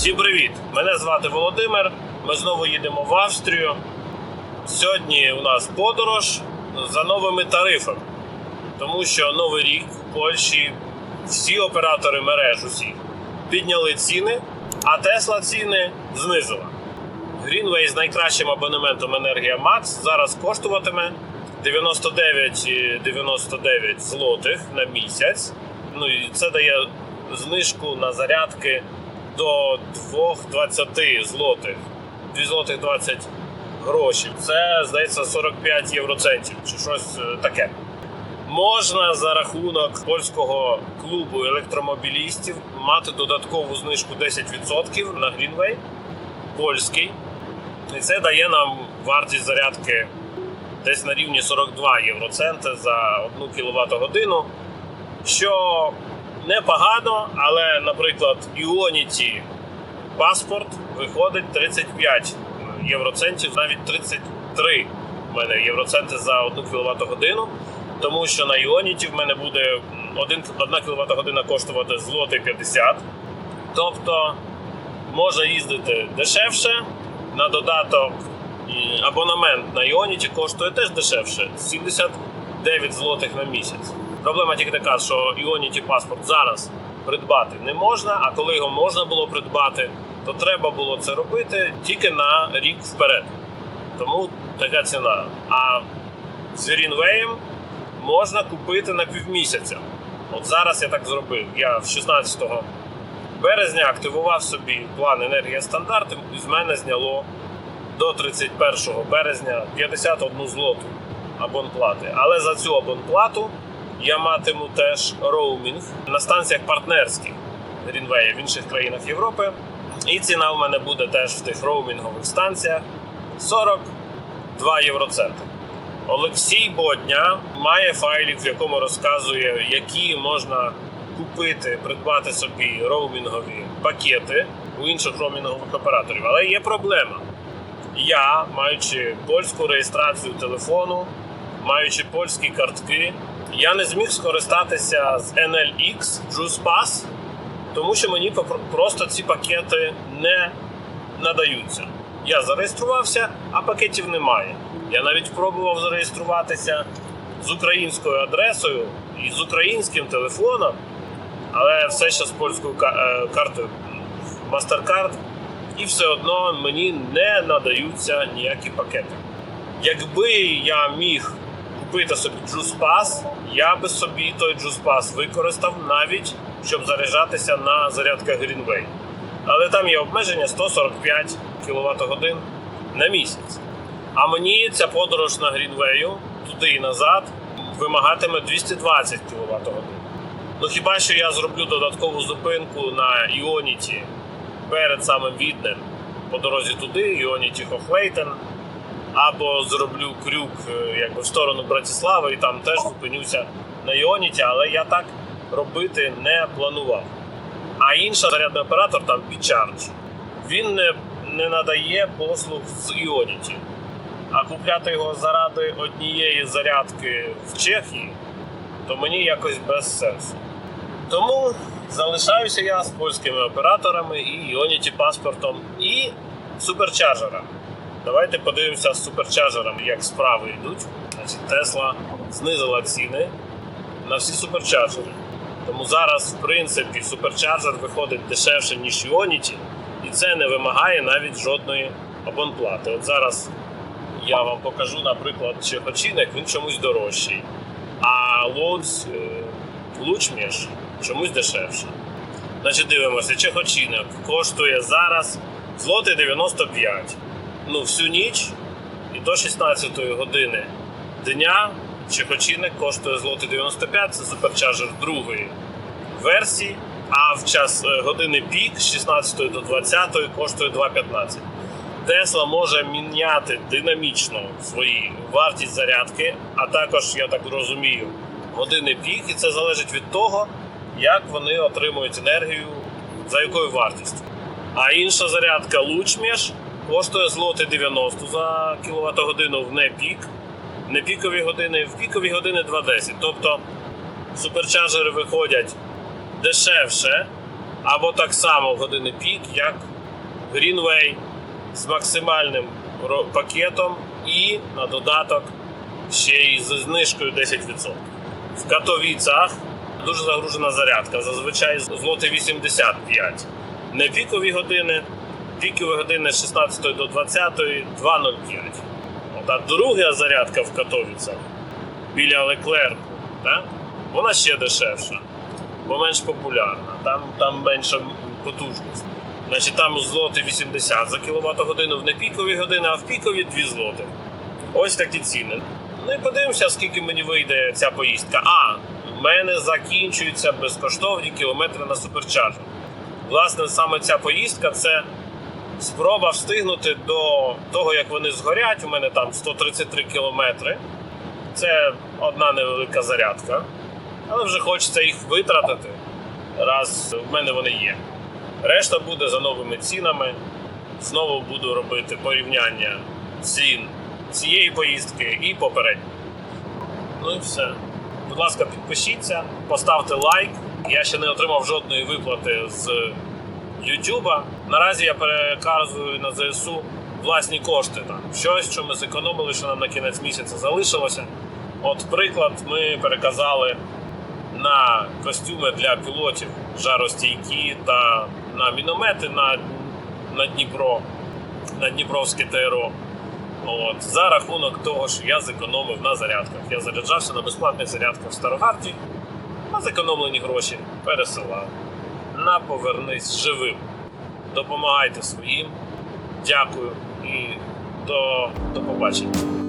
Всім привіт! Мене звати Володимир. Ми знову їдемо в Австрію. Сьогодні у нас подорож за новими тарифами, тому що новий рік в Польщі всі оператори мереж усі підняли ціни, а Тесла ціни знизила. Greenway з найкращим абонементом Енергія Макс зараз коштуватиме 99,99 злотих на місяць. Ну і це дає знижку на зарядки до 2,20 злотих. 2 злотих 20 грошей. Це здається 45 євроцентів чи щось е, таке. Можна за рахунок польського клубу електромобілістів мати додаткову знижку 10% на Greenway польський. І це дає нам вартість зарядки десь на рівні 42 євроценти за 1 кВт годину. Що непогано, але, наприклад, Ionity паспорт виходить 35 євроцентів, навіть 33 в мене євроценти за 1 кВт годину. Тому що на Ionity в мене буде 1 кВт година коштувати злотий 50. Тобто може їздити дешевше. На додаток абонемент на Ionity коштує теж дешевше 79 злотих на місяць. Проблема тільки така, що Ionity паспорт зараз придбати не можна, а коли його можна було придбати, то треба було це робити тільки на рік вперед. Тому така ціна. А з Greenway можна купити на півмісяця. От зараз я так зробив. Я в 16 березня активував собі план енергія стандарт, і з мене зняло до 31 березня 51 злоту абонплати. Але за цю абонплату я матиму теж роумінг на станціях партнерських Greenway в інших країнах Європи. І ціна в мене буде теж в тих роумінгових станціях 42 євроценти. Олексій Бодня має файлік, в якому розказує, які можна купити, придбати собі роумінгові пакети у інших роумінгових операторів. Але є проблема. Я, маючи польську реєстрацію телефону, маючи польські картки, я не зміг скористатися з NLX Juice Pass, тому що мені просто ці пакети не надаються. Я зареєструвався, а пакетів немає. Я навіть пробував зареєструватися з українською адресою і з українським телефоном, але все ще з польською е, картою MasterCard, і все одно мені не надаються ніякі пакети. Якби я міг купити собі Pass, я би собі той Pass використав навіть щоб заряджатися на зарядках Greenway. Але там є обмеження 145 кВт годин на місяць. А мені ця подорож на Greenway туди і назад вимагатиме 220 кВт годин. Ну хіба що я зроблю додаткову зупинку на Іоніті перед самим Віднем по дорозі туди, Іоніті Хофлейтен, або зроблю крюк е, якби в сторону Братислави і там теж зупинюся на Іоніті, але я так робити не планував. А інший зарядний оператор там P-Charge, він не, не надає послуг з Іоніті. А купляти його заради однієї зарядки в Чехії, то мені якось без сенсу. Тому залишаюся я з польськими операторами і Ionity паспортом і суперчарджерами. Давайте подивимося з суперчарджерами, як справи йдуть. Значить, Тесла знизила ціни на всі суперчарджери. Тому зараз, в принципі, суперчарджер виходить дешевше, ніж Ionity, і це не вимагає навіть жодної абонплати. От зараз я вам покажу, наприклад, Чехочинок, він чомусь дорожчий, а Лоудс Лучміш чомусь дешевше. Значить, дивимося, Чехочинок коштує зараз злоти 95. Ну, всю ніч і до 16 години дня Чехочинок коштує злоти 95, це суперчарджер другої версії. А в час е, години пік з 16 до 20 коштує 2,15. Тесла може міняти динамічно свої вартість зарядки, а також, я так розумію, години пік, і це залежить від того, як вони отримують енергію, за якою вартістю. А інша зарядка Лучміш коштує злоти 90 за кіловат годину в непік, непікові години, в пікові години 2,10. Тобто суперчарджери виходять дешевше або так само в години пік, як Greenway з максимальним пакетом і на додаток ще й зі знижкою 10%. В Катовіцях дуже загружена зарядка. Зазвичай злоти 85. Не пікові години, пікові години з 16 до 20 2.05. От, а друга зарядка в Катовіцях біля Леклерку, так? вона ще дешевша, бо менш популярна, там, там менша потужність. Значить, там злоти 80 за кіловат годину в непікові години, а в пікові 2 злоти. Ось такі ціни. Ну і подивимося, скільки мені вийде ця поїздка. А, в мене закінчуються безкоштовні кілометри на суперчаржер. Власне, саме ця поїздка це спроба встигнути до того, як вони згорять. У мене там 133 кілометри. Це одна невелика зарядка. Але вже хочеться їх витратити, раз в мене вони є. Решта буде за новими цінами. Знову буду робити порівняння цін цієї поїздки і попередньої. Ну і все. Будь ласка, підпишіться, поставте лайк. Я ще не отримав жодної виплати з Ютуба. Наразі я переказую на ЗСУ власні кошти. Там щось, що ми зекономили, що нам на кінець місяця залишилося. От приклад, ми переказали на костюми для пілотів жаростійкі та на міномети на, на Дніпро, на Дніпровське ТРО. От, за рахунок того, що я зекономив на зарядках. Я заряджався на безплатних зарядках в Старогарді, а зекономлені гроші пересилав. На повернись живим. Допомагайте своїм. Дякую і до, до побачення.